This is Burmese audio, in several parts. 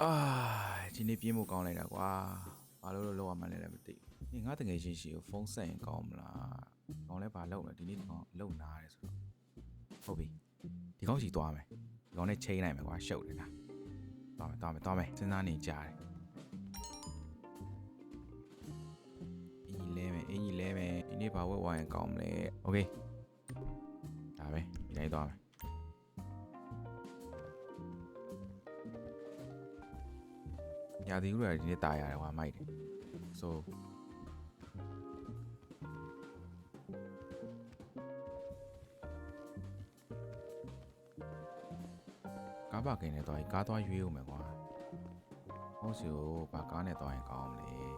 အာဒီနေ့ပြင်းဖို့ကောင်းလိုက်တာကွာဘာလို့လို့လောက်ရမှန်းလဲလည်းမသိဘူးနေငါတငယ်ချင်းရှိကိုဖုန်းဆက်ရင်ကောင်းမလားကောင်းလဲဘာလုပ်လဲဒီနေ့ဒီကောင်လုံနာတယ်ဆိုတော့ဟုတ်ပြီဒီကောင်စီသွားမယ်ဒီကောင်နဲ့ချိန်နိုင်မယ်ကွာရှုပ်တယ်လားသွားမယ်သွားမယ်သွားမယ်စဉ်းစားနေကြတယ်အင်းကြီးလဲမယ်အင်းကြီးလဲမယ်ဒီနေ့ဘာဝက်ဝိုင်းကောင်းမလဲโอเคဒါပဲဒီတိုင်းသွားမယ် ညာသီဥတွေဒီနေ့ตายရတယ်ကွာမိုက်တယ်ဆိုကားပါကင်နဲ့တော့ကားသွားရွေးဦးမယ်ကွာဟုတ်စီကိုဘာကားနဲ့တော့ရင်ကောင်းမလဲ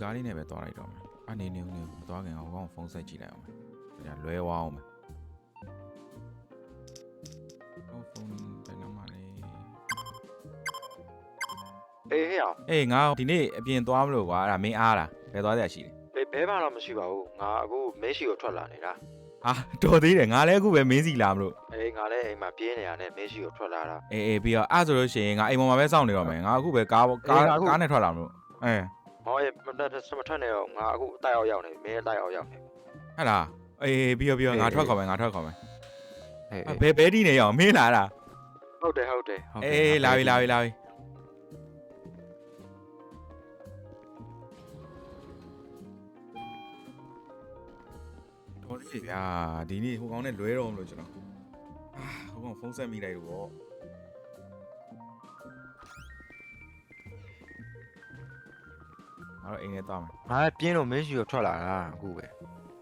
ကားလေးနဲ့ပဲသွားလိုက်တော့မယ်အနေနေဦးနေမသွားခင်အောင်ကောင်ဖုန်းဆက်ကြည့်လိုက်အောင်မယ်ဒါကြလွဲသွားအောင်မယ်ဟောဖုန်းဘယ်နံပါတ်လဲအေးဟဲ့အောင်အေးငါဒီနေ့အပြင်သွားမလို့ကွာအဲ့ဒါမင်းအားလားဘယ်သွားရရှိလဲဘယ်ဘဲမှတော့မရှိပါဘူးငါအခုမင်းရှိကိုထွက်လာနေတာဟာတော်သေးတယ်ငါလည်းအခုပဲမင်းစီလာမလို့အေးငါလည်းအိမ်မှာပြင်းနေရတဲ့မင်းရှိကိုထွက်လာတာအေးအေးပြီးတော့အဲ့ဆိုလို့ရှိရင်ငါအိမ်ပေါ်မှာပဲစောင့်နေတော့မယ်ငါအခုပဲကားကားအေးငါအခုကားနဲ့ထွက်လာမလို့အဲ ဟောအေးမတက်မထွက်နေတော့ငါအခုအတိုက်အောင်ရောက်နေပြီမင်းအတိုက်အောင်ရောက်နေပြီဟဲ့လားအေးပြီးတော့ပြီးတော့ငါအေးထွက်ခေါ်မယ်ငါထွက်ခေါ်မယ်အေးဘယ်ဘဲတီးနေရအောင်မင်းလာလားဟုတ်တယ်ဟုတ်တယ်ဟုတ်တယ်အေးလာပြီလာပြီလာပြီတော်ပြီဗျာဒီနေ့ဟိုကောင်နဲ့လွဲတော့မလို့ကျွန်တော်အာဟိုကောင်ဖုန်းဆက်မိလိုက်တော့ တော့အိမ်ထဲသွားမယ်ငါပြင်းလို့မင်းရှိကိုထွက်လာတာအခုပဲ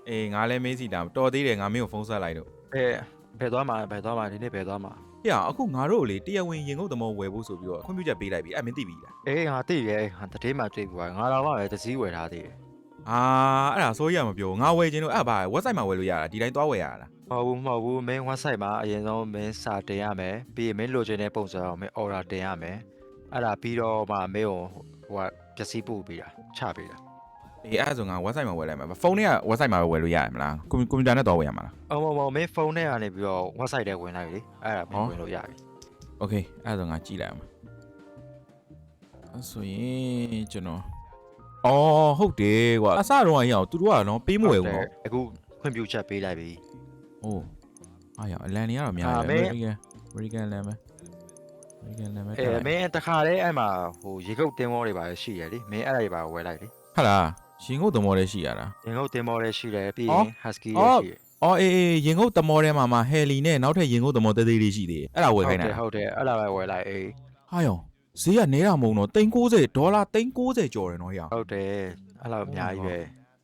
အေးငါလည်းမေးစီတာတော်သေးတယ်ငါမင်းကိုဖုန်းဆက်လိုက်တော့အေးဘယ်သွားမှာဘယ်သွားမှာဒီနေ့ဘယ်သွားမှာဟေ့အခုငါတို့ကိုလေတရားဝင်ရင်ငုတ်သမောဝယ်ဖို့ဆိုပြီးတော့ခွင့်ပြုချက်ပေးလိုက်ပြီအဲ့မင်းသိပြီလားအေးငါသိတယ်ငါတတိမှတွေ့ပြီငါတော့မှပဲတစည်းဝယ်ထားသေးတယ်အာအဲ့ဒါစိုးရမပြောငါဝယ်ခြင်းလို့အဲ့ဘာ website မှာဝယ်လို့ရတာဒီတိုင်းသွားဝယ်ရတာလားမဟုတ်ဘူးမဟုတ်ဘူးမင်း website မှာအရင်ဆုံးမင်းစာတင်ရမယ်ပြီးရင်မင်းလိုချင်တဲ့ပုံစံအောင်မင်း order တင်ရမယ်အဲ့ဒါပြီးတော့မှမင်းကိုဟိုကပစ္စည်းပို့ပေးတာ ချပေးတာအေးအဲ့ဒါဆိုငါ website မှာဝယ်လိုက်မှာဖုန်းထဲက website မှာပဲဝယ်လို့ရရမလားကွန်ကွန်ပျူတာနဲ့တော့ဝယ်ရမှာလားအော်မဟုတ်မဟုတ်မင်းဖုန်းထဲကနေပြီးတော့ website ထဲဝင်လိုက်လေအဲ့ဒါမဟောင်းဝင်လို့ရပြီ okay အဲ့ဒါဆိုငါကြည့်လိုက်အောင်အဲ့ဆိုရင်ကျွန်တော်အော်ဟုတ်တယ်ကွာအစတော့အရင်အောင်သူတို့ကတော့ပေးမဝယ်ဘူးဟုတ်တယ်အခုခွင့်ပြုချက်ပေးလိုက်ပြီဟုတ်အားရအလန်နေရတော့အများအာကြီးမင်း American American လန်ပဲ American လန်ပဲအဲမင်းတခါတည်းအဲ့မှာဟိုရေကုတ်တင်မောတွေပါရှိရလေမင်းအဲ့ဒါတွေပါဝယ်လိုက်လေဟာလားရှင်ကုတ်သမောလေးရှိရတာရေကုတ်တင်မောတွေရှိတယ်ပြီးအော်ရင် husky အော်တွေရှိတယ်အော်အေးအေးရင်ကုတ်သမောထဲမှာမှာဟယ်လီနဲ့နောက်ထပ်ရင်ကုတ်သမောသေးသေးလေးရှိသေးတယ်အဲ့ဒါဝယ်ဟုခိုင်းတ်တာတယ်ဟုတ်တယ်အဲ့ဒါပဲဝယ်လိုက်အေးဟာယောဈေးကနဲတာမဟုတ်တော့390ဒေါ်လာ390ကျော်တယ်နော်ဟေ့ဟုတ်တယ်အဲ့လိုအများကြီးပဲ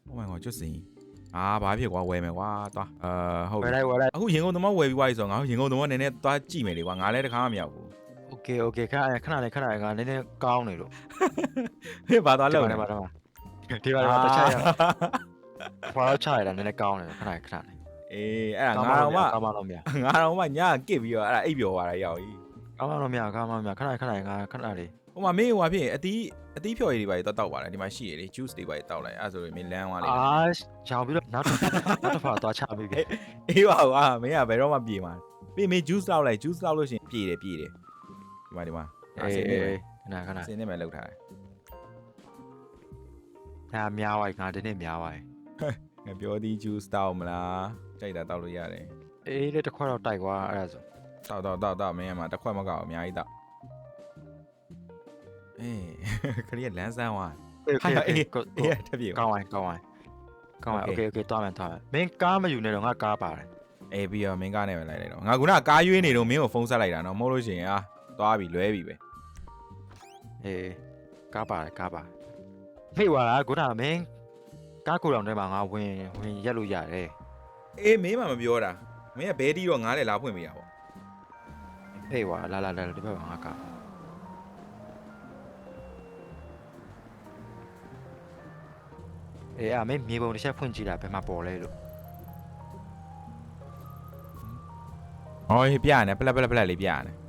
Oh my god ကျွတ်စင်အာဘာဖြစ်ကွာဝယ်မယ်ကွာသွားအာဟုတ်ဝယ်ပြီလိုက်ဝယ်လိုက်အခုရင်ကုန်သမောဝယ်ပြီးွားပြီဆိုတော့ငါရင်ကုန်သမောနည်းနည်းသွားကြည့်မယ်လေကွာငါလည်းတခါမှမရောက်ဘူး okay okay ခဏခဏလေးခဏလေးငါနည်းနည်းကောင်းနေလို့ဟေ့ဘာသွားလောက်ဒီလဲမှာဒီမှာဒီမှာတခြားရဘာလို့ချရတာနည်းနည်းကောင်းနေလို့ခဏလေးခဏလေးအေးအဲ့ဒါငါတော့မှကောင်းမလို့မရငါတော့မှညကစ်ပြီးတော့အဲ့ဒါအိပ်ပျော်သွားတာရောက်ကြီးကောင်းမလို့မရကောင်းမလို့မရခဏလေးခဏလေးငါခဏလေးဟိုမှာမင်းဟိုဟာဖြစ်ရင်အတီးအတီးဖြော်ရည်တွေပါတောက်တောက်ပါလားဒီမှာရှိရလေ juice တွေပါတောက်လိုက်အဲ့ဒါဆိုရင်မင်းလမ်းသွားလိမ့်မယ်အာရောင်ပြီးတော့နောက်တစ်နောက်တစ်ဖာသွားချပြီးပြီအေးပါကွာမင်းကဘယ်တော့မှပြေမှာပြီးမင်း juice တောက်လိုက် juice တောက်လို့ရှရင်ပြေတယ်ပြေတယ် ဒီမှာဒီမှာအစင်းနေပဲခဏခဏအစင်းနေပဲလောက်ထားတယ်ဒါများပါငါဒီနေ့များပါငါပြောသည် juice တောက်မလားကြိုက်တာတောက်လို့ရတယ်အေးလေးတစ်ခွက်တော့တိုက်သွားအဲ့ဒါဆိုတောက်တောက်တောက်တောက်မင်းကမှတစ်ခွက်မကောက်အများကြီးတောက်အေးခရီးလမ်းဆန်းသွားအေးဟာအေးအေးအေးတပြေကောင်းဝိုင်းကောင်းဝိုင်းကောင်းဝိုင်း Okay. okay okay သွားမယ်သွားမယ်မင်းကားမယူနဲ့တော့ငါကားပါတယ်အေးပြီးတော့မင်းကားနဲ့ပဲလိုက်လိုက်တော့ငါကကားရွေးနေတော့မင်းကိုဖုန်းဆက်လိုက်တာနော်မဟုတ်လို့ရှိရင်အာ သွားပြီလွဲပြီပဲအေးကားပါတယ်ကားပါဖေးွာလားခုနကမင်းကားကိုယ်တော်ထဲမှာငါဝင်ဝင်ရက်လို့ရတယ်အေးမင်းမှမပြောတာမင်းကဘဲတီးတော့ငားလေလာဖွင့်ပေးတာပေါ့ဖေးွာလာလာလာဒီဘက်မှာငါကားအေးအမင်းမြေပုံတစ်ချက်ဖွင့်ကြည့်တာဘယ်မှာပေါ်လဲလို့ဩဟောပြရတယ်ပလက်ပလက်ပလက်လေးပြရတယ်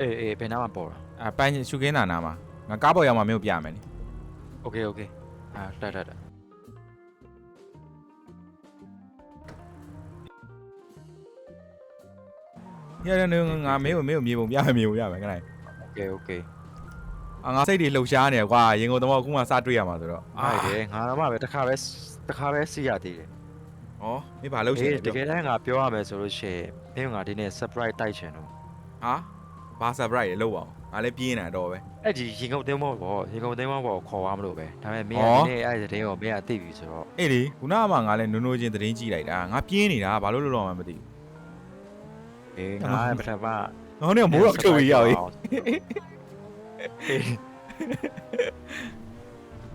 အေးအေးဘယ်နားမှာပေါ်တာ အပန်းရှုခင်းနာနာမှာငါကားပေါ်ရောက်မှမင်းကိုပြမယ်လေ โอเคโอเคအာတက်တက်တက် ညနေငါမင်းကိုမင်းကိုမြေပုံပြမယ်မြေပုံပြမယ်ခဏလေး โอเคโอเค အာငါစိတ်တွေလှုပ်ရှားနေရကွာရင်ကုန်တော့အခုမှစတွေ့ရမှာဆိုတော့ အားရတယ်ငါတော့မှပဲတစ်ခါပဲတစ်ခါပဲစီးရသေးတယ် ဩမင်းဘာလုပ်ချင် အေး လဲ တကယ်တမ်းငါပြောရမယ်ဆိုလို့ရှိရင်မင်းကငါဒီနေ့ surprise တိုက်ချင်တော့ ဟာ ဘာ surprise လဲလုပ်ပါအောင်ငါလည်းပြင်းနေတာတော့ပဲအဲ့ဒီရင်ကုန်တင်းမောပေါ့ရင်ကုန်တင်းမောပေါ့ခေါ်သွားမလို့ပဲဒါပေမဲ့မင်းကဩဒီနေ့အဲ့ဒီတင်းကိုမင်းကသိပြီဆိုတော့အေးလေခုနကမှငါလည်းနုံနုံချင်းသတင်းကြည့်လိုက်တာငါပြင်းနေတာဘာလို့လို့တော့မှမသိဘူးအေးအမငါပထမငါနဲ့မိုးတော့ချုပ်ရရောက်အေးအဲ့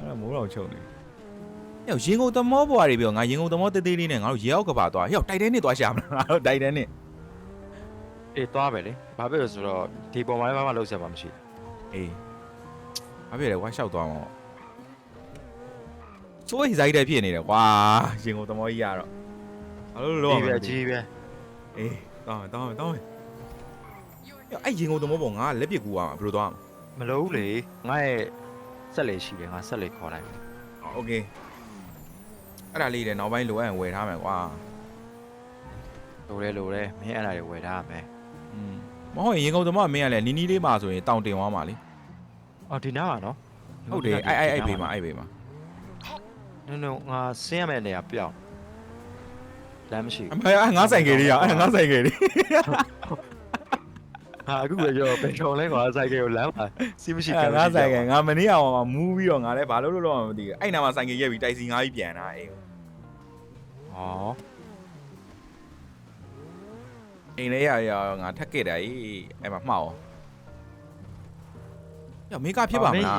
ဒါမိုးတော့ချုပ်နေယောရင်ကုန်သမောဘွားတွေပြောငါရင်ကုန်သမောတေးသေးလေးနဲ့ငါတို့ရေအောက်ကပါသွားယောက်တိုက်တဲနဲ့သွားရှာမလားငါတို့တိုက်တဲနဲ့ အေးသွားပဲလေဘာဖြစ်လို့ဆိုတော့ဒီပုံမှန်မှမလုပ်ဆက်မှာမရှိ အေးဘာဖြစ်လဲကွာရှောက်သွားမှာပေါ့စိုးရိမ်ဆိုင်တဲ့ဖြစ်နေတယ်ကွာရင်ကုန်သမောကြီးရတော့ဘာလို့လို့ ဘူး တော့ ကြီးပဲကြီးပဲ အေးတောင်းမယ်တောင်းမယ်တောင်းမယ်ယောအဲ့ရင်ကုန်သမောပေါ့ငါလက်ပစ်ကူရမှာဘယ်လိုသွားမလဲ မလို့လေငါရဲ့ဆက်လေရှိတယ်ငါဆက်လေခေါ်လိုက်မယ် โอเคအဲ့ဒါလေးလည်းနောက်ပိုင်းလိုအပ်ရင်ဝယ်ထားမယ်ကွာ လိုတယ်လိုတယ်မင်းအဲ့ဒါတွေဝယ်ထားရမယ် อืม မဟုတ်ရင်ရင်ကုန်သမောကမင်းကလည်းနီးနီးလေးမှာဆိုရင်တောင်တင်သွားမှာလေအော်ဒီနားပါနော်ဟုတ်တယ်အဲ့အဲ့အဲ့ဘေးမှာအဲ့ဘေးမှာနင်တို့ငါဆင်းရမယ့်နေရာပြောင်းလမ်းမရှိအမေအဲ့ငါဆိုင်ကလေးရအဲ့ငါဆိုင်ကလေးဟာအခုပဲပြောပင်ချုံလဲကွာဆိုင်ကကိုလမ်းပါစီးမရှိအဲ့ငါဆိုင်ကငါမနေ့အောင်မှာမူးပြီးတော့ငါလည်းဘာလို့လို့တော့မသိဘူးအဲ့နာမှာဆိုင်ကရက်ပြီးတိုက်စီငါးပြီးပြန်တာအိမ်ဟော အိမ်လေးရရငါထက်ခဲ့တာကြီးအဲ့မှာမှောက်ရောမေကဖြစ်ပါမလား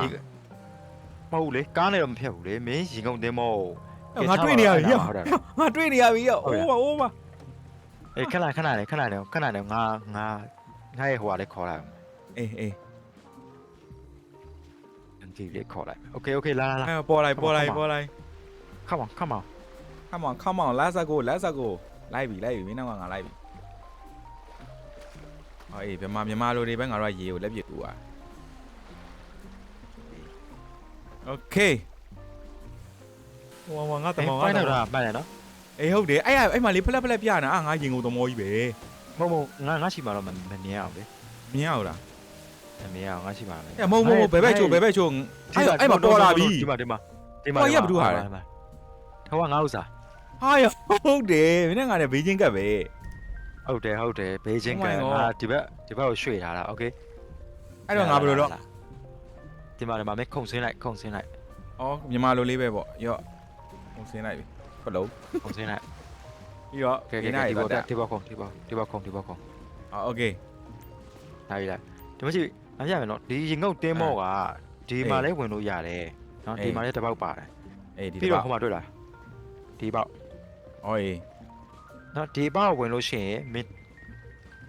မဟုတ်လေကားနဲ့တော့မဖြစ်ဘူးလေမင်းရင်ကုန်တင်းမောငါတွေ့နေရပြီရောငါတွေ့နေရပြီရောအိုးမအိုးမအေးခဏခဏလေးခဏလေးခဏလေးငါငါငါရဲ့ဟိုကလေးခေါ်လိုက်အေးအေးဒီလေးခေါ်လိုက် Okay okay လာလာလာပေါ်လိုက်ပေါ်လိုက်ပေါ်လိုက် Come on come on come on come on လာစကိုလာစကိုလိုက်ပြီလိုက်ပြီမင်းနောက်ကငါလိုက်ပြီ ဟောအေးမြန်မာမြန်မာလိုတွေပဲငါတို့ကရေကိုလက်ပြကူอ่ะ Okay ဟိုမှာငါတမောင်ငါပိုင်းတတော့မောင်မှန်တယ်နော်အေးဟုတ်တယ်အဲ့အဲ့မှာလေးဖလက်ဖလက်ပြနေတာအာငါရင်ကုန်သမောကြီးပဲမဟုတ်မဟုတ်ငါငါရှိမှာတော့မမမြင်အောင်လေမြင်ရဘူးလားမမြင်အောင်ငါရှိမှာလေအဲ့မဟုတ်မဟုတ်ဘယ်ဘက်ချိုဘယ်ဘက်ချိုအဲ့အဲ့မှာပေါ်လာပြီဒီမှာဒီမှာဒီမှာဟောရက်ဘယ်သူဟာလဲထောကငါဥစားဟာရဟုတ်တယ်မင်းနဲ့ငါနဲ့ဘေးချင်းကပ်ပဲ ဟုတ်တယ်ဟုတ်တယ်ဘေးချင်းက Oh my god ငါဒီဘက်ဒီဘက်ကိုရွှေ့ထားတာโอเค အဲ့တော့ငါဘယ်လိုတော့ ဒီမှာဒီမှာမခုံဆင်းလိုက်ခုံဆင်းလိုက် ဩမြန်မာလိုလေးပဲပေါ့ရော့ဟိုဆင်းလိုက်ပြီဖလုံး ခုံဆင်းလိုက် ပြီးတော့ ကဲကဲ ဒီနိုင် ဒီ ပါ ဘော တက် ဒီဘောခုံဒီဘောဒီဘောခုံဒီဘောခုံ အော်โอเค ဒါပြီလားဒီမှာကြည့်အပြရမယ်နော်ဒီရင်ငုတ်တင်းမော့ကဒီမှာလဲဝင်လို့ရတယ်နော်ဒီမှာလဲတစ်ပေါက်ပါတယ် အေးဒီ ပြီး တော့ တော့ဟိုမှာတွေ့လားဒီပေါက် ဩအေး နော်ဒီပေါက်ဝင်လို့ရှိရင်မင်း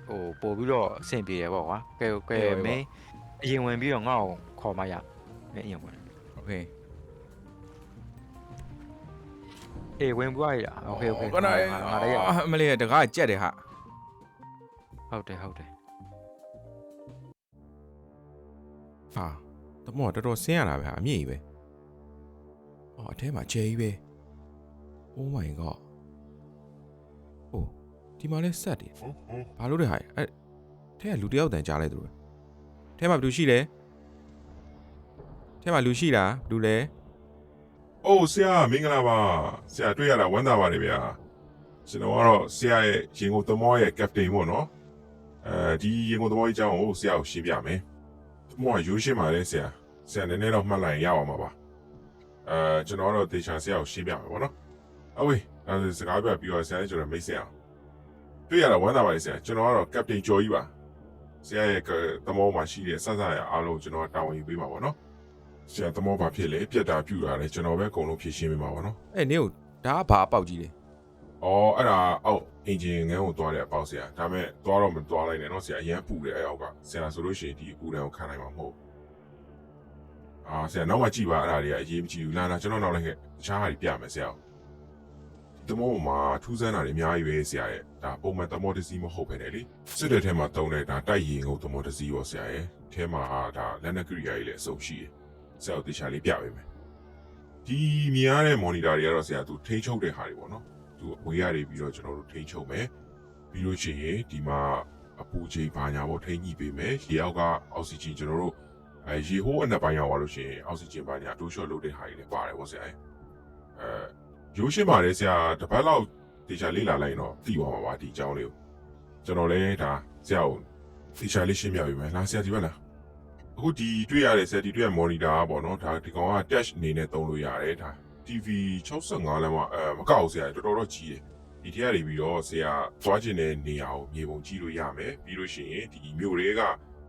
ဟိုပို့ပြီးတော့အဆင်ပြေတယ်ပေါ့ကွာကဲကဲမင်းအရင်ဝင်ပြီးတော့ငါ့ကိုခေါ်မရမင်းအရင်ဝင် โอเค အေးဝင်ပွားရโอเคโอเค ကန ငါငါလည်းရ အမလေးတကားကြက်တယ်ဟာ ဟုတ်တယ်ဟုတ်တယ် ဟာတမောတော်တော်ဆင်းရတာပဲဟာအမြင့်ကြီးပဲအော်အထဲမှာကျဲကြီးပဲ Oh my god ဟို ဒီမှာလဲဆက်တယ်ဘာလို့လဲဟာအဲ့ထဲကလူတစ်ယောက်တန်ကြားလိုက်သူပဲထဲမှာဘယ်သူရှိလဲထဲမှာလူရှိလားဘယ်သူလဲ။အိုးဆရာမင်္ဂလာပါ။ဆရာတွေ့ရတာဝမ်းသာပါတယ်ဗျာ။ကျွန်တော်ကတော့ဆရာရဲ့ရင်ကုန်သမောရဲ့ captain ပေါ့နော်။အဲဒီရင်ကုန်သမောကြီးအကြောင်းကိုဆရာကိုရှင်းပြမယ်။သမောကရိုးရှင်းပါတယ်ဆရာ။ဆရာနည်းနည်းတော့မှတ်လိုက်ရအောင်ပါပါ။အဲကျွန်တော်ကတော့တေချာဆရာကိုရှင်းပြမယ်ပေါ့နော်။အဝေးအဲစကားပြပြီးတော့ဆရာနဲ့ကျွန်တော်မိတ်ဆက်အောင်။ တွေ့ရတာဝမ်းသာပါတယ်ဆရာ။ကျွန်တော်ကတော့ captain ကျော်ကြီးပါ။ဆရာရဲ့သမောမှာရှိတဲ့စစရအားလုံးကျွန်တော်တာဝန်ယူပေးမှာပေါ့နော်။ဆရာသမောဘာဖြစ်လဲပြက်တာပြူတာလဲကျွန်တော်ပဲအကုန်လုံးဖြေရှင်းပေးမှာပေါ့နော်အဲ့နေကိုဒါကဘာအပေါက်ကြီးလဲ။အော်အဲ့ဒါအောက်အင်ဂျင်ငန်းကိုသွားတဲ့အပေါက်ဆရာ။ဒါမဲ့သွားတော့မသွားလိုက်နဲ့နော်ဆရာအရန်ပူတယ်အဲ့အောက်ကဆရာဆိုလို့ရှိရင်ဒီအပူတန်းကိုခံနိုင်မှာမဟုတ်ဘူး။အာဆရာနောက်မှကြည့်ပါအဲ့ဒါတွေကအရေးမကြီးဘူး။လာလာကျွန်တော်နောက်လိုက်ခဲ့တခြားဟာတွေပြမယ်ဆရာ။ တမောမှာထူးဆန်းတာတွေအများကြီးပဲဆရာရဲ့ဒါပုံမှန်တမောတစ်စီးမဟုတ်ပဲねလေစစ်တဲ့ထဲမှာတုံးတဲ့ဒါတိုက်ရင်ကုန်တမောတစ်စီးရောဆရာရဲ့အဲမှာဒါလက်နက်ကရိယာကြီးလည်းအစုံရှိတယ်ဆရာတို့တရားလေးပြပေးမယ်ဒီမြင်ရတဲ့ monitor တွေကတော့ဆရာသူထိန်းချုပ်တဲ့ဟာတွေပေါ့နော်သူအဝေးရနေပြီးတော့ကျွန်တော်တို့ထိန်းချုပ်မယ်ပြီးလို့ရှိရင်ဒီမှာအပူချိန်ဘာညာပေါ့ထိန်းညှိပေးမယ်ရေအောက်ကအောက်ဆီဂျင်ကျွန်တော်တို့အဲရေဟိုးအနက်ပိုင်းရောက်သွားလို့ရှိရင်အောက်ဆီဂျင်ဘာညာတိုးလျှော့လုပ်တဲ့ဟာတွေလည်းပါတယ်ပေါ့ဆရာရဲ့အဲ ရိုးရှင်းပါလေဆရာတပတ်လောက်တေချာလေးလာလိုက်ရင်တော့သိသွားမှာပါဒီအကြောင်းလေးကိုကျွန်တော်လည်းဒါဆရာကိုတေချာလေးရှင်းပြပေးမယ်လားဆရာဒီဘက်လားအခုဒီတွေ့ရတဲ့ဆရာဒီတွေ့ရ monitor ပေါ့နော်ဒါဒီကောင်က touch အနေနဲ့သုံးလို့ရတယ်ဒါ TV 65လမ်းမှာအဲမကောက်ဘူးဆရာတော်တော်တော့ကြီးတယ်ဒီထက်ရပြီးတော့ဆရာသွားကျင်တဲ့နေရာကိုမြေပုံကြည့်လို့ရမယ်ပြီးလို့ရှိရင်ဒီမြို့တွေက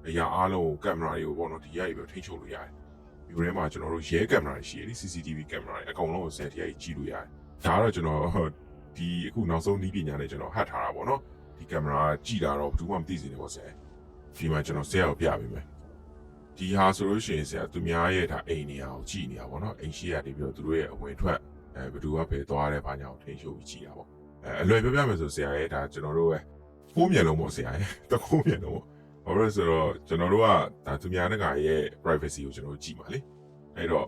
အရာအားလုံးကိုကင်မရာတွေကိုပေါ့နော်ဒီရိုက်ပြီးတော့ထိန်းချုပ်လို့ရတယ် မြို့ထဲမှာကျွန်တော်တို့ရဲကင်မရာတွေရှိတယ်လေ CCTV ကင်မရာတွေအကုန်လုံးကိုဆရာတရားကြီးကြည့်လို့ရတယ်ဒါကတော့ကျွန်တော်ဒီအခုနောက်ဆုံးနီးပညာနဲ့ကျွန်တော်ဟတ်ထားတာပေါ့နော်ဒီကင်မရာကြည့်တာတော့ဘူးမှမသိစေနဲ့ပေါ့ဆရာဒီမှာကျွန်တော်ဆရာကိုပြပေးမယ်ဒီဟာဆိုလို့ရှိရင်ဆရာသူများရဲ့ဒါအိမ်နေရာကိုကြည့်နေတာပေါ့နော်အိမ်ရှိရနေပြီးတော့သူတို့ရဲ့အဝင်ထွက်အဲဘယ်သူကဘယ်သွားတယ်ဘာညာကိုထိန်းချုပ်ပြီးကြည့်တာပေါ့အဲအလွယ်ပြောပြမယ်ဆိုဆရာရဲ့ဒါကျွန်တော်တို့ရဲ့ကိုးမျက်လုံးပေါ့ဆရာရဲ့တကိုးမျက်လုံးပေါ့ ဘာလို့လဲဆိုတော့ကျွန်တော်တို့ကဒါသူများတကာရဲ့ privacy ကိုကျွန်တော်တို့ကြည့်ပါလေအဲ့တော့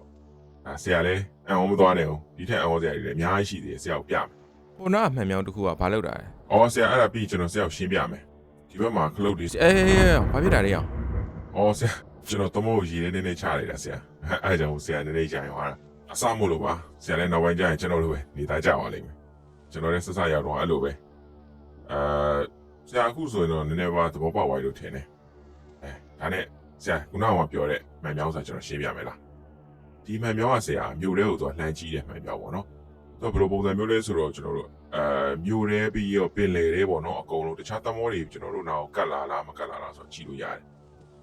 အဲဆရာလည်းအံ့ဩမသွားနဲ့အောင်ဒီထက်အံ့ဩစရာတွေလည်းအများကြီးရှိသေးတယ်ဆရာကိုပြမယ်ဟိုနာအမှန်မြောင်တစ်ခုကဘာလုပ်တာလဲ။အော်ဆရာအဲ့ဒါပြီးကျွန်တော်ဆရာကိုရှင်းပြမယ်။ဒီဘက်မှာခလုတ်တွေအေးဘာဖြစ်တာလဲအောင်အော်ဆရာကျွန်တော်တမို့ရေနေနေနေချလိုက်တာဆရာ။အဲအဲကြောင့်ဆရာနေနေကြရင်ဟောတာအဆမို့လို့ပါဆရာလည်းနောက်ပိုင်းကျရင်ကျွန်တော်တို့ပဲနေသားကြပါလိမ့်မယ်။ကျွန်တော်လည်းဆက်ဆက်ရောက်တော့အဲ့လိုပဲ။အဲ ဆရာအခုဆိုရင်တော့နည်းနည်းပါသဘောပေါက်သွားပြီလို့ထင်တယ်။အဲဒါနဲ့ဆရာခုနကပြောတဲ့မှန်မြောင်းစာကျွန်တော်ရှင်းပြမယ်လား။ဒီမှန်မြောင်းကဆရာမြို့ထဲကိုသူကလှမ်းကြည့်တဲ့မှန်မြောင်းပေါ့နော်။တော့ဘယ်လိုပုံစံမျိုးလဲဆိုတော့ကျွန်တော်တို့အဲမြို့ရဲပြီးရောပင်လေတွေပေါ့နော်အကုန်လုံးတခြားသမောတွေကျွန်တော်တို့နောက်ကတ်လာလားမကတ်လာလားဆိုတော့ကြည့်လို့ရတယ်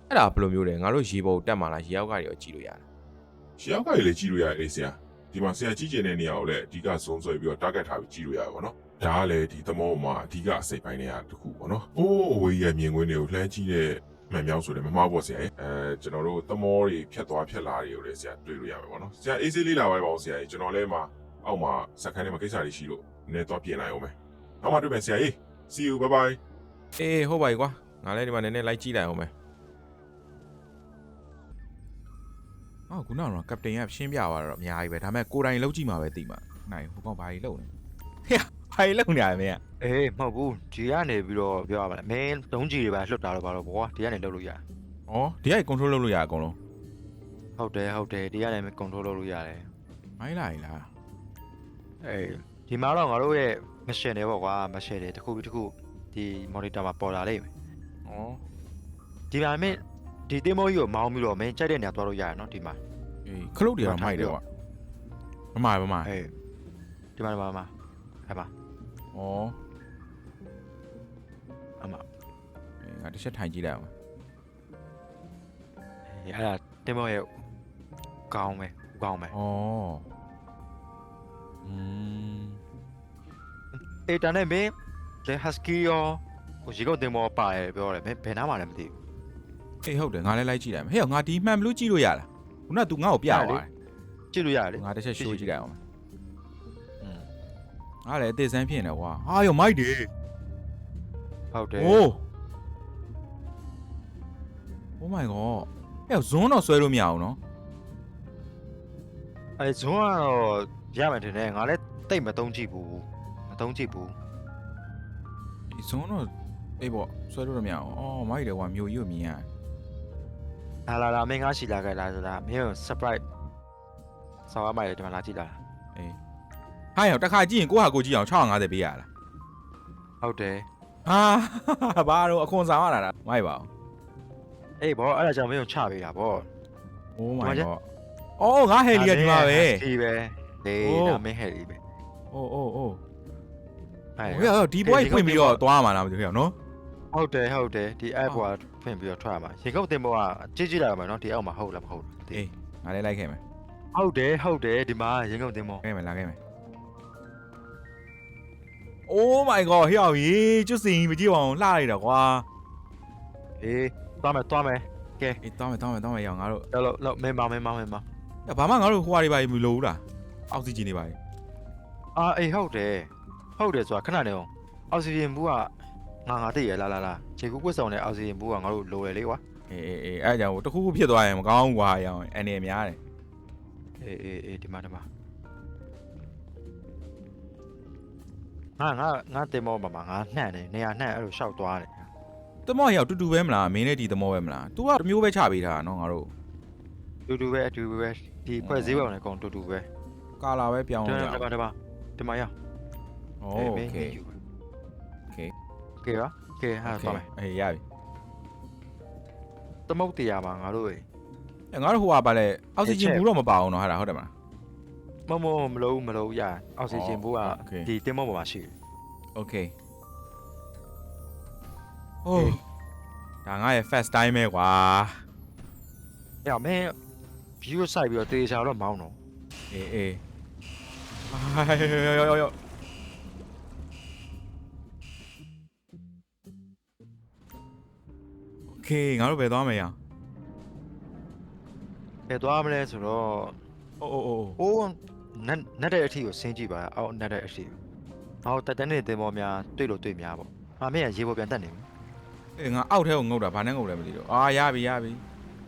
အဲ့ဒါဘယ်လိုမျိုးလဲငါတို့ရေပေါ်တက်มาလားရေအောက်ကတွေရောကြည့်လို့ရတာ။ရှေ့အောက်ကလည်းကြည့်လို့ရတယ်လေဆရာ။ဒီမှာဆရာကြည့်ကျင်တဲ့နေရာကိုလည်းအဓိကဆုံးဆွဲပြီးတော့ target ထားပြီးကြည့်လို့ရတယ်ပေါ့နော်။ ဒါကလည်းဒီသမောမှာအဓိကအစိတ်ပိုင်းတွေကတစ်ခုပေါ့နော်။အိုးအဝေးရမြင်ကွင်းတွေကိုလှမ်းကြည့်တဲ့မှန်မြောင်းဆိုတယ်မမှားပေါ့ဆရာ။အဲကျွန်တော်တို့သမောတွေဖြတ်သွားဖြတ်လာတွေကိုလည်းဆရာတွေ့လို့ရမယ်ပေါ့နော်။ဆရာအေးဆေးလေးလာပါပါဦးဆရာကြီးကျွန်တော်လည်းမှာအောက်မှာစက်ခန်းထဲမှာကိစ္စတွေရှိလို့နည်းတော့ပြင်လိုက်အောင်မယ်။နောက်မှတွေ့မယ်ဆရာကြီး။ See you bye bye အေးဟုတ်ပါပြီကွာငါလည်းဒီမှာနည်းနည်းလိုက်ကြည့်လိုက်အောင်မယ်အော်ခုနကတော့ကပတိန်ကရှင်းပြသွားတော့အများကြီးပဲဒါပေမဲ့ကိုယ်တိုင်လောက်ကြည့်မှာပဲသိမှာနိုင်ဟိုကောင်ဘာကြီးလုံနေဟဲ့ ဘာကြီးလုံနေရလဲမင်းကအေးမဟုတ်ဘူးဒီကနေပြီးတော့ပြောရမှာလေမင်းတုံးကြီးတွေပါလွတ်တာတော့ဘာလို့ဘောဒီကနေလောက်လို့ရဩဒီက control လုပ်လို့ရအကုန်လုံးဟုတ်တယ်ဟုတ်တယ်ဒီကနေ control လုပ်လို့ရတယ်မိုင်းလာရင်လားအေးဒီမှာတော့ငါတို့ရဲ့ mission တွေပေါ့ကွာ mission တွေတစ်ခုပြီးတစ်ခုဒီ monitor မှာပေါ်လာလိမ့်မယ်ဩဒီမှာမင်းဒီတင်မောကြီးကိုမောင်းပြီးတော့မင်းကြိုက်တဲ့နေရာသွားလို့ရတယ်နော်ဒီမှာအေးခလုတ်တွေတော့မိုက်တယ်ကွာမမိုင်မမိုင်အေးဒီမှာဒီမှာဒီမှာအဲ့မှာ ဩအမငါတစ်ချက်ထိုင်ကြည့်လိုက်အောင်အေးအဲ့ဒါတင်မောရဲ့ကောင်းပဲကောင်းပဲဩอืมအေးဒါနဲ့မင်းလဲ husky ရောဟိုရေကုတ်တင်မောပါတယ်ပြောတယ်မင်းဘယ်နားမှလည်းမသိဘူးအေးဟုတ်တယ်ငါလည်းလိုက်ကြည့်လိုက်မယ်ဟဲ့ငါဒီမှန်ဘလို့ကြည့်လို့ရလားခုနက तू ငါ့ကိုပြသွားတယ်ကြည့်လို့ရတယ်လေငါတစ်ချက်ရှိုးကြည့်လိုက်အောင် ငါလည်းအသေးစမ်းဖြစ်နေတယ်ကွာဟာယောမိုက်တယ်ဟုတ်တယ်โอ้ Oh my god ဟဲ့ဇွန်းတော့ဆွဲလို့မရအောင်နော်အဲဇွန်းကတော့ရမယ်ထင်တယ်ငါလည်းတိတ်မသုံးကြည့်ဘူးမသုံးကြည့်ဘူးဒီဇွန်းတော့အေးပေါ့ဆွဲလို့တော့မရအောင်အော်မိုက်တယ်ကွာမြို့ကြီးကိုမြင်ရတယ်လာလာလာမင်းငါရှိလာခဲ့လားဆိုတာမင်းကို surprise ဆောင်းရမယ်ဒီမှာလာကြည့်လာအေး ဟာယောတစ်ခါကြည့်ရင်ကိုဟာကိုကြည့်အောင်650ပေးရလားဟုတ်တယ်ဟာဘာတော့အခွန်ဆောင်ရတာလားမိုက်ပါအောင်အေးဘောအဲ့ဒါကြောင့်မင်းကိုချပေးတာဘော Oh ဒီ my မှာကျ god အော်ငါဟယ်လီကဒီမှာပဲ ဒီပဲလေအိုး ဒါမင်းဟယ်လီပဲအိုးအိုးအိုးအဲဟဲ့ဒီဘွိုင်းဖွင့်ပြီးတော့သွားမှာလားမသိဘူးဟဲ့နော် ဟုတ်တယ်ဟုတ်တယ်ဒီ app ကဖွင့်ပြီးတော့ထွက်ရမှာရေကုတ်တင်ဘောကကြည့်ကြည့်လိုက်ရမယ်နော်ဒီအောက်မှာဟုတ်လားမဟုတ်လားဒီအေး ငါလည်းလိုက်ခဲ့မယ်ဟုတ်တယ်ဟုတ်တယ်ဒီမှာရေကုတ်တင်ဘောခဲ့မယ်လာခဲ့မယ် Oh my god ဟဲ့အောင်ကြီးကျွတ်စင်ကြီးမကြည့်ပါအောင်လှလိုက်တာကွာအေးသွားမယ်သွားမယ်အေးတောင်းမယ်တောင်းမယ်တောင်းမယ်ရအောင်ငါတို့လောလောလောမင်းမမင်းမမင်းမ။ဘာမှငါတို့ဟိုဟာတွေပါမလို့ဘူးလား။အောက်ဆီဂျင်တွေပါအာအေးဟုတ်တယ်ဟုတ်တယ်ဆိုတာခဏနေအောင်အောက်ဆီဂျင်ဘူးကငါငါသိရလားလားလားခြေကူးကွက်ဆောင်တဲ့အောက်ဆီဂျင်ဘူးကငါတို့လိုတယ်လေကွာအေးအေးအေးအဲ့ဒါကြောင့်တခုခုဖြစ်သွားရင်မကောင်းဘူးကွာရောင်အနေများတယ်အေးအေးအေးဒီမှာဒီမှာ ငါငါငါတင်မောပါမှာငါနှံ့တယ်နေရာနှံ့အဲ့လိုရှောက်သွားတယ် တမောရောက်တူတူပဲမလားမင်းနဲ့ဒီတမောပဲမလား तू ကတစ်မျိုးပဲချပေးထားတာနော်ငါတို့ တူတူပဲအတူတူပဲဒီဖွဲ့စည်းပုံနဲ့ကောင်တူတူပဲ ကာလာပဲပြောင်း ဒီ လို့ရ မှာ အောင် ဒီမှာဒီမှာရ โอเค โอเค โอเคပါโอเคဟာသွားမယ် အေးရပြီ သမုတ်တရားမှာငါတို့ အဲ့ငါတို့ဟိုကပါလဲအောက်ဆီဂျင်ဘူးတော့မပါအောင်နော်ဟာဟုတ်တယ်မလား မမမလို့မလို့ရအောက်ဆီဂျင်ဘူးက โอเค ဒီတင်မောပေါ်မှာရှိတယ် โอเคဟိုးဒါငါရဲ့ first time ပဲကွာ ။အဲ့မင်း view စိုက်ပြီးတော့တေချာတော့မောင်းတော့ အေးအေးဟိုင်ယောယောယောโอเคငါတို့ပဲသွားမယ်ရအောင် ။ပဲသွားမလဲဆိုတော့ အိုးအိုးအိုး ဟိုး နက်နက်တဲ့အထီကိုဆင်းကြည့်ပါအောက်နက်တဲ့အထီကို။ဟောတက်တဲ့နေတင်မောများတွေ့လို့တွေ့များပေါ့။အာမင်းကရေပေါ်ပြန်တက်နေပြီအေးငါအောက်ထဲကိုငုတ်တာဘာနဲ့ငုတ်လဲမသိတော့အာရပြီရပြီ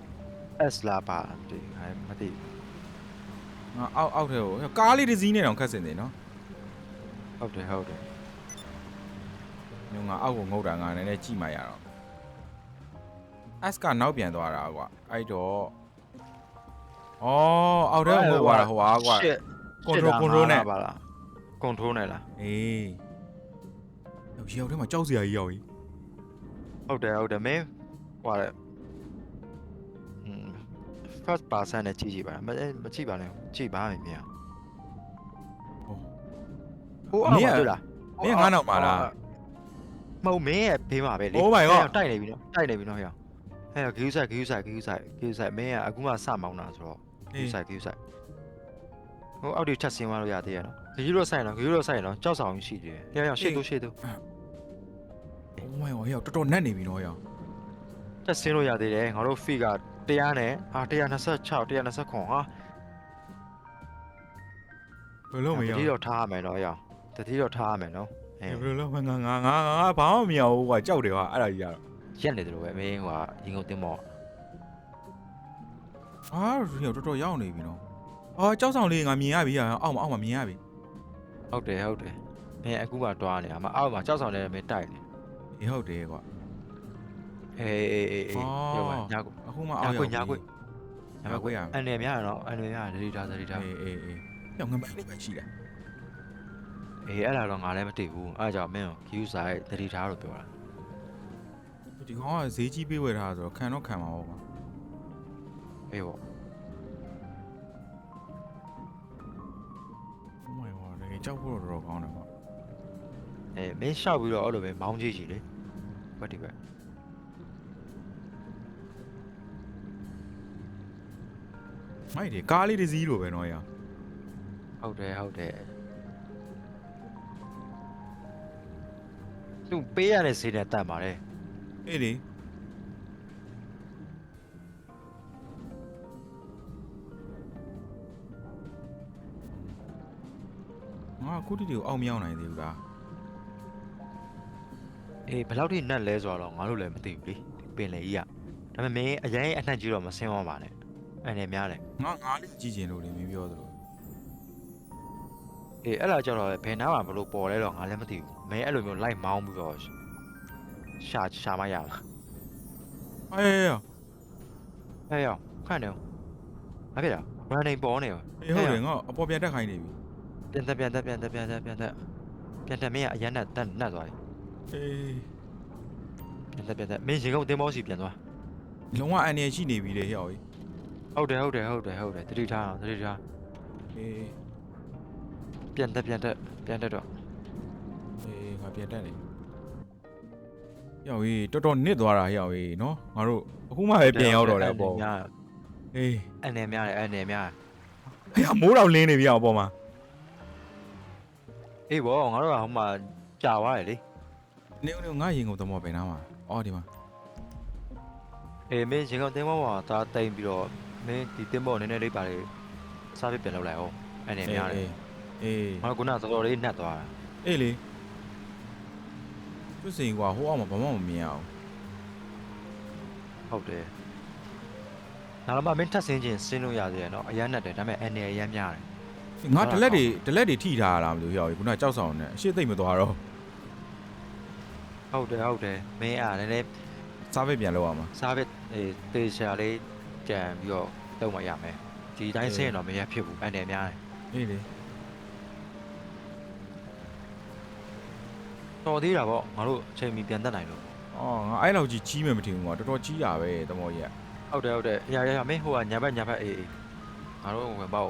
။ S လာပါဒီဟဲ့မသိငါအောက်အောက်ထဲကိုကားလေးတစ်စီးနဲ့တော့ခတ်စင်တယ်နော်ဟုတ်တယ်ဟုတ်တယ်ညငါအောက်ကိုငုတ်တာငါနည်းနည်းကြည့်မှရတော့ S ကနောက်ပြန်သွားတာကွာအဲ့တော့အော်အောက်ထဲကိုငုတ်သွားတာဟိုဟာကွာ Shit control control နဲ့ပါလား control နဲ့လားအေးရောက်ထဲမှာကြောက်စရာကြီးရောက်ကြီးဟုတ်တယ်ဟုတ်တယ်မင်းဟွာလေอืม first person နဲ့ကြည့်ကြည့်ပါမမကြည့်ပါနဲ့ကြည့်ပါမယ်မြန်ဟိုအောက်မှာတွေ့လားမင်းကငါနောက်ပါလားမဟုတ်မင်းရဲ့ဘေးမှာပဲလေ Oh my god ဟဲ့တိုက်နေပြီနော်တိုက်နေပြီနော်ဟဲ့ဟဲ့ဂယူဆိုင်ဂယူဆိုင်ဂယူဆိုင်ဂယူဆိုင်မင်းကအခုမှစမောင်းတာဆိုတော့ဂယူဆိုင်ဂယူဆိုင် ဟိုအောက်တွေချက်ဆင်းသွားလို့ရသေးရနော်ဂယူတော့ဆိုင်နော်ဂယူတော့ဆိုင်နော်ကြောက်ဆောင်ရှိသေးတယ်ဟဲ့ဟဲ့ရှေ့တို့ရှေ့တို့โอ้ my god ရောက်တော်တော်နက်နေပြီနော်ရောက်ချက်ဆင်းလို့ရသေးတယ်ငါတို့ fee က100နဲ့ဟာ126 129ဟာဘယ်လိုမတရတိတော့ထားရမယ်နော်ဟဲ့တတိတော့ထားရမယ်နော်ဟဲ့ဘယ်လိုမငါငါငါငါဘာမှမရဘူးကွာကြောက်တယ်ကွာအဲ့ဒါကြီးရတော့ရက်နေတယ်လို့ပဲမင်းဟိုကရင်ကုန်တင်မော့အာရောက်တော်တော်ရောက်နေပြီနော် အော်ကြောက်ဆောင်လေးငါမြင်ရပြီရအောက်မှာအောက်မှာမြင်ရပြီဟုတ်တယ်ဟုတ်တယ်မင်းအခုမှတွားနေတာမအောက်မှာကြောက်ဆောင်နေတယ်မင်းတိုက်နေအေးဟုတ်တယ်ကွာအေးအေးအေးအေးအော်ပြောပါညာကိုအခုမှအောက်ရောက်ညာခွေညာညာခွေကိုရအန်နေများရနော်အန်နေများဒရီတာဒရီတာအေးအေးအေးရောက်ငါမလေးပဲရှိတယ်အေးအဲ့ဒါတော့ငါလည်းမသိဘူးအဲ့ဒါကြောင့်မင်းကို queue ဆိုင်ဒရီတာလို့ပြောတာဒီကောင်ကဈေးကြီးပေးဝယ်ထားဆိုတော့ခံတော့ခံမှာပေါ့ကွာအေးပေါ့ my god တကယ်ကြောက်ဖို့တော့တော်တော်ကောင်းတယ်ကွာအေးမင်းရှောက်ပြီးတော့အဲ့လိုပဲမောင်းကြည့်ကြည့်လေဘတ်ဒီပဲမိုက်တယ်ကားလေးတစ်စီးလိုပဲနော်ရဟုတ်တယ်ဟုတ်တယ်သူပေးရတဲ့ဈေးနဲ့တတ်ပါတယ်အေးလေ ခုတိတိကိုအောက်မရောက်နိုင်သေးဘူးလားအေးဘယ်လောက်ထိနတ်လဲဆိုတော့ငါတို့လည်းမသိဘူးလေဒီပင်လေကြီးကဒါပေမဲ့မင်းအရင်အနှံ့ကြီးတော့မဆင်းအောင်ပါနဲ့အဲ့နေများတယ်ငါငါလေးကြည့်ချင်လို့လေမင်းပြောသလိုအေးအဲ့ဒါကြောင့်တော့ဘယ်နားမှာဘလို့ပေါ်လဲတော့ငါလည်းမသိဘူးမင်းအဲ့လိုမျိုးလိုက်မောင်းပြီးတော့ရှာရှာမရလားအေးအေးဟဲ့ရောက်ခန့်နေအောင်ဘာဖြစ်လဲ running ပေါ်နေရောအေးဟုတ်တယ်ငါအပေါ်ပြန်တက်ခိုင်းနေပြီ ပြန်တက်ပြန်တက်ပြန်တက်ပြန်တက်ပြန်တက်ပြန်တက်မင်းကအရန်နဲ့တက်နှက်သွားတယ်အေးပြန်တက်ပြန်တက်မင်းရေကုန်းတင်းမောစီပြန်သွားလုံးဝအန်ရရှိနေပြီလေဟျော်ကြီးဟုတ်တယ်ဟုတ်တယ်ဟုတ်တယ်ဟုတ်တယ်တတိထားအောင်တတိထားအေးပြန်တက်ပြန်တက်ပြန်တက်တော့အေးငါပြန်တက်နေဟျော်ကြီးတော်တော်နစ်သွားတာဟျော်ကြီးနော်ငါတို့အခုမှပဲပြန်ရောက်တော့တယ်အပေါ်အေးအနေများတယ်အနေများအေးမိုးတော်လင်းနေပြီအောင်အပေါ်မှာ အေးဘောငါတို့ကဟိုမှာကြာသွားတယ်လေနေဦးနေငါရင်ကုန်သမောပဲနားမှာအော်ဒီမှာအေးမင်းရေကုန်းတင်းမောမှာသာတိမ်ပြီးတော့မင်းဒီတင်းမောနည်းနည်းလေးပါလေစားပြပြန်လုပ်လိုက်အောင်အနေများတယ်အေးငါကကတော်တော်လေးနှက်သွားတာအအေးလေကျွတ်စင်ကွာဟိုအောင်မှာဘာမှမမြင်ရအောင်ဟုတ်တယ်ဒါတော့မှမင်းထပ်ဆင်းခြင်းဆင်းလို့ရသေးတယ်နော်အရန်နဲ့တယ်ဒါပေမဲ့အနေအရန်များတယ် ငါဒလက်တွေဒလက်တွေထိထားရလားမလို့ဟျောခုနကကြောက်ဆောင်နဲ့အရှိသိမ့်မသွားတော့ဟုတ်တယ်ဟုတ်တယ်မင်းအားလည်းလည်းစားပဲပြန်လောက်ရမှာစားဘက်အေးတေချာလေးကြံပြီးတော့တုံးမရမယ်ဒီတိုင်းဆင်းရင်တော့မရဖြစ်ဘူးအနေများတယ်အေးလေတော်သေးတာပေါ့ငါတို့အချိန်မီပြန်တက်နိုင်လို့အော်ငါအဲ့လောက်ကြီးကြီးမယ်မထင်ဘူးကွာတော်တော်ကြီးတာပဲတမောကြီးကဟုတ်တယ်ဟုတ်တယ်ရရရမင်းဟိုကညာဘက်ညာဘက်အေးအေးငါတို့ဝင်ပေါ့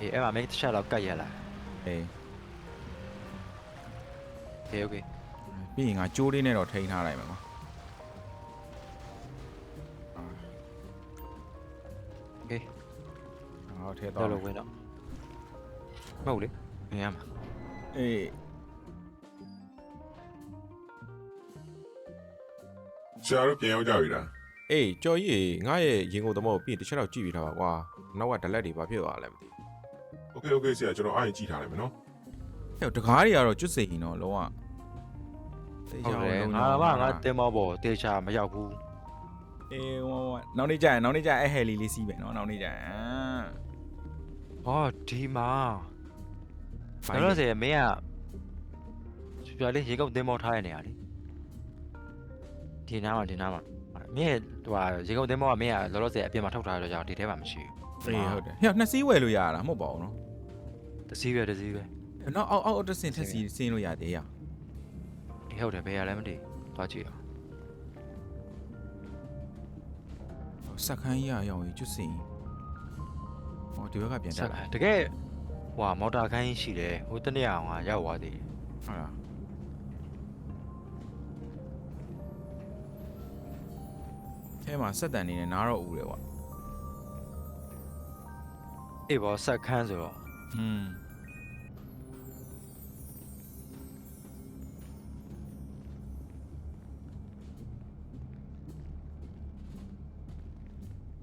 အေးအဲ့မှာမင်းတစ်ချက်တော့ကတ်ရလာ အေး โอเคโอเค ပြီးရင်ငါကြိုးလေးနဲ့တော့ထိန်းထားလိုက်မယ်ကွာ โอเค ငါတော့ထဲ တော့ တော့ လို့ဝင်တော့မဟုတ်လေမင်းရမှာ အေး ဆရာတို့ပြန်ရောက်ကြပြီလား အေးကြော်ကြီးငါရဲ့ရင်ကုန်သမောကိုပြင်တစ်ချက်တော့ကြည့်ပြီးထားပါကွာနောက်ကဒလက်တွေဘာဖြစ်သွားလဲမသိ โอเคโอเคဆရာကျွန်တော်အားရင်ကြည့်ထားလိုက်မယ်နော် ဟဲ့တကားတွေကတော့ကျွတ်စိန်တော့လုံးဝသိ ဟုတ်တယ် လုံး ငါမှငါတင်မောပေါ်တေချာမရောက်ဘူး အေးဝဝနောက်နေ့ကျရင်နောက်နေ့ကျရင်အဲ့ဟယ်လီလေးစီးမယ်နော်နောက်နေ့ကျရင်အာ ဟောဒီမှာဘာလို့လဲမင်းကပြလေးရေကုတ်တင်မောထားရနေရလေဒီနားမှာဒီနားမှာမင်းဟိုရေကုတ်တင်မောကမင်းကလောလောဆယ်အပြင်မှာထုတ်ထားရတော့ကြောင့်ဒီထဲမှာမရှိဘူး အေးဟုတ်တယ်ဟဲ့နှစ်စီးဝယ်လို့ရတာမဟုတ်ပါဘူးနော် တစည်းပဲတစည်းပဲနောက်အောက်အောက်တစ်စင်ထက်စီစင်းလို့ရသေးရဒီဟုတ်တယ်ဘယ်ရလဲမသိသွားကြည့်အောင်စက်ခန်းကြီးရအောင်ကြီးကျွတ်စိန်ဟောဒီဘက်ကပြန်စတက်က်လာတကယ်ဟိုမော်တာခိုင်းရှိတယ်ဟိုတနေ့အောင်ကရောက်သွားသေးတယ်ဟုတ်လားအဲမှာစက်တန်နေနဲ့နားတော့ဦးတယ်ကွာအေးဘောဆက်ခန်းဆိုတော့ อืม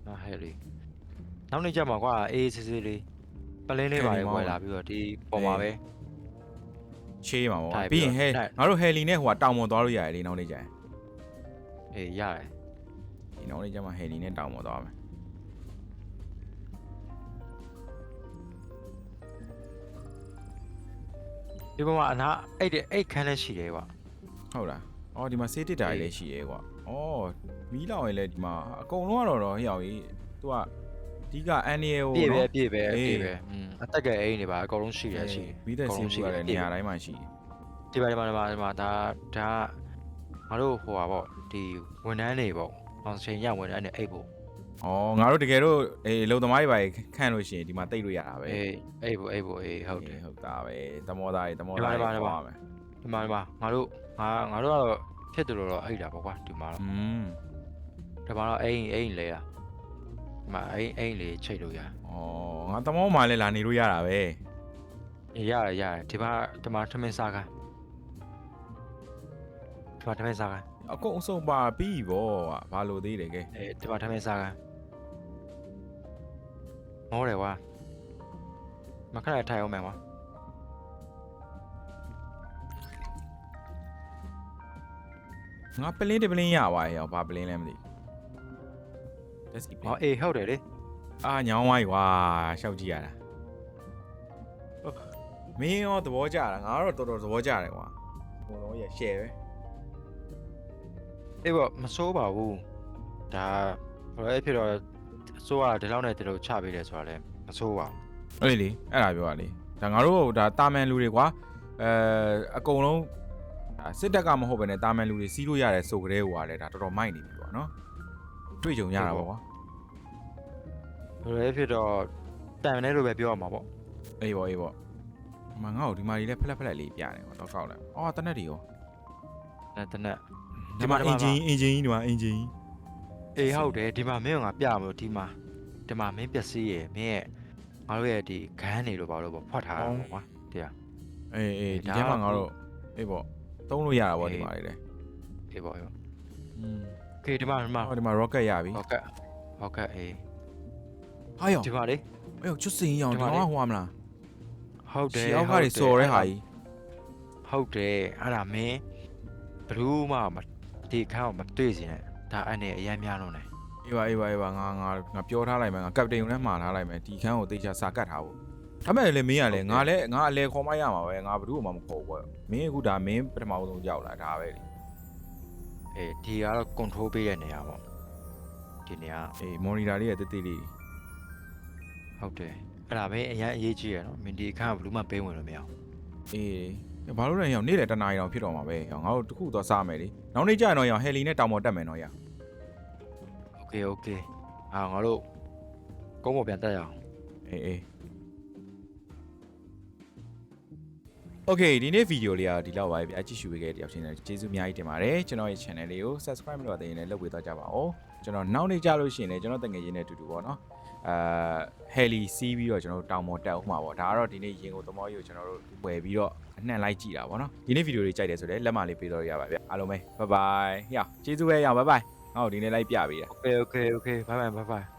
ဟာဟဲ့လေနောက်နေ့ကျမှကွာအေးစစ်စစ်လေးပလင်းလေးပါလေဝယ်လာပြီးတော့ဒီပေါ်မှာပဲချေးမှာပေါ့ထိုင်ပြီးပြီးရင်ဟဲတော့ထိုင်ငါတို့ဟယ်လီနဲ့ဟိုကတောင်ပေါ်သွားလို့ရတယ်လေနောက်နေ့ကျရင်အေးရတယ်ဒီနောက်နေ့ကျမှဟယ်လီနဲ့တောင်ပေါ်သွားမယ် ဒီပေါ်မှာအနာအဲ့တဲ့အဲ့ခန်းလည်းရှိတယ်ကွာဟုတ်လားအော်ဒီမှာစေးတစ်တာကြီးလည်းရှိရဲကွာအော်မီးလောင်ရင်လည်းဒီမှာအကုန်လုံးကတော့တော့ဟိအောင်ကြီးသူကအဓိကအန်နီယယ်ကိုပြည့်ပဲနော်ပြည့်ပဲအေးပြည့်ပဲอืมအသက်ကအိမ်နေပါအကုန်လုံးရှိတယ်ရှိတယ်မီးသက်စီးဘူးကလည်းနေရာတိုင်းမှာရှိတယ်ဒီပါဒီမှာဒီမှာဒီမှာဒါဒါငါတို့ဟိုပါပေါ့ဒီဝန်ထမ်းတွေပေါ့အောင်ချိန်ရဝန်ထမ်းတွေအိတ်ပေါ့။ အော်ငါတို့တကယ်တော့အေးလုံသမားတွေပါခန့်လို့ရှိရင်ဒီမှာတိတ်လို့ရတာပဲအေးအိတ်ပေါ့အိတ်ပေါ့အေးဟုတ်တယ်အေးဟုတ်တာပဲသမောသားတွေသမောဒီသားမှာတွေဒီမှာပါမယ်ဒီမှာဒီမှာငါတို့ငါငါတို့ကတော့ဖြစ်တယ်လို့တော့အိတ်တာပေါ့ကွာဒီမှာတော့။อืมဒီမှာတော့အိမ်အိမ်လဲတာဒီမှာအိမ်အိမ်လေးချိတ်လို့ရအော်ငါသမောမှလည်းလာနေလို့ရတာပဲအေးရတယ်ရတယ်ဒီမှာဒီမှာထမင်းစားခိုင်းဒီမှာထမင်းစားခိုင်း။အကုန်အစုံပါပြီးပေါ့။ဘာလို့သေးတယ်ကဲအေးဒီမှာထမင်းစားခိုင်း မောတယ်ကွာမခဏထိုင်အောင်မယ်ကွာ။ငါပလင်းတစ်ပလင်းရပါရဲ့။ဘာပလင်းလဲမသိဘူး။ That's it ဟောအေးဟုတ်တယ်လေအာညောင်းဝိုင်းကွာရှောက်ကြည့်ရတာ။မင်းရောသဘောကျတာငါတော့တော်တော်သဘောကျတယ်ကွာ။ဘုံလုံးရဲ့ share ပဲအေးပေါ့မစိုးပါဘူးဒါဘာလဲဖြစ်တော့ အစိုးရဒီလောက်နဲ့ဒီလိုချပေးတယ်ဆိုတာလဲမစိုးပါဘူး။အဲ့လေအဲ့ဒါပြောတာလေ။ဒါငါတို့ဒါတာမန်လူတွေကွာ။အဲအကုန်လုံးဒါစစ်တပ်ကမဟုတ်ဘဲနဲ့တာမန်လူတွေစီးလို့ရတယ်ဆိုကြတဲ့ဟိုကလည်းဒါတော်တော်မိုက်နေပြီပေါ့နော်။တွေ့ကြုံရတာပေါ့ကွာဘာလဲဖြစ်တော့တန်တယ်လို့ပဲပြောရမှာပေါ့။အေးပေါ့အေးပေါ့။မငါ့ကိုဒီမာကြီးလည်းဖလက်ဖလက်လေးပြတယ်ကွာ။တော့ကောက်လိုက်။အော်တနက်တွေရောတတနက်ဒီမှာအင်ဂျင်အင်ဂျင်ကြီးဒီမှာအင်ဂျင်ကြီး အေးဟုတ်တယ်ဒီမှာမင်းကငါပြမလို့ဒီမှာဒီမှာမင်းပျက်စီးရယ်မင်းရဲ့ငါတို့ရဲ့ဒီခန်းနေလို့ပါလို့ပေါ့ဖွက်ထားတာပေါ့ကွာတရား အေးအေး အေး ဒီ ဒါ ထဲမှာ က ငါတို့အေးပေါ့သုံးလို့ရတာပေါ့ အေး ဒီမှာလေးလေ အေးပေါ့အေးပေါ့ อืม โอเคဒီမှာဒီမှာ ဟောဒီမှာ rocket ရပြီ ဟုတ်ကဲ့ဟုတ်ကဲ့အေး ဟာယော ဒီမှာလေ အေးချွတ်စင်ကြီးအောင် ဒီ ဒီ မှာ မှာ လေ ဟိုမလား ဟ ဟုတ်တယ် ရှီအောက်ကနေစော်တဲ့ဟာကြီး ဟုတ်တယ်အဲ့ဒါမင်းဘလူးမှမဒီခါမှမတွေ့စင်နဲ့ ဒါအဲ့နဲ့အရမ်းများလုံးတယ်အေးပါအေးပါအေးပါငါငါငါပြောထားလိုက်မယ်ငါကပတိန်ကိုလည်းမှားထားလိုက်မယ်ဒီခန်းကိုတေချာစာကတ်ထားဖို့ဒါမဲ့လည်းမင်းကလည်းငါလည်းငါအလဲခေါ်မရမှာပဲငါဘယ်သူ့မှမခေါ်ဘူးကွာမင်းအခုဒါမင်းပထမဆုံးရောက်လာဒါပဲလေအေးဒီကတော့ control ပေးတဲ့နေရာပေါ့ဒီနေရာအေး monitor လေးရဲ့တိတိလေးဟုတ်တယ်အဲ့ဒါပဲအရန်အရေးကြီးရနော်မင်းဒီအခါကဘလူးမှပေးဝင်လို့မရအောင်အေး ဘာလို့လဲရောင်နေ့လေတနားရီအောင်ဖြစ်တော့မှာပဲရောင်ငါတို့တခုတော့စားမယ်လေနောက်နေ့ကျရင်တော့ရောင်ဟယ်လီနဲ့တောင်ပေါ်တက်မယ်နော်ရောင် โอเคโอเคအာငါတို့ကုန်းပေါ်ပြန်တက်ရအောင် အေးအေးโอเคဒီနေ့ဗီဒီယိုလေးကဒီလောက်ပါပဲဗျာကြည့်ရှုပေးခဲ့တဲ့တယောက်ချင်းလည်းကျေးဇူးအများကြီးတင်ပါတယ်ကျွန်တော်ရဲ့ channel လေးကို subscribe မလုပ်သေးရင်လည်းလုပ်ပေးသွားကြပါဦးကျွန်တော်နောက်နေ့ကြလို့ရှိရင်လည်းကျွန်တော်တငယ်ချင်းနဲ့အတူတူပေါ့နော်အာဟယ်လီစီးပြီးတော့ကျွန်တော်တို့တောင်ပေါ်တက်အောင်မှာပေါ့ဒါကတော့ဒီနေ့ရင်ကိုသမောကြီးကိုကျွန်တော်တို့ဝယ်ပြီးတော့ အနှံ့လိုက်ကြည့်တာပေါ့နော်ဒီနေ့ဗီဒီယိုလေးကြိုက်တယ်ဆိုတော့လက်မလေးပေးတော့ရပါဗျအားလုံးပဲ bye bye ဟေ့ကျေးဇူးပဲရအောင် bye bye ဟောဒီနေ့လိုက်ပြပေးတာ okay okay okay bye bye bye bye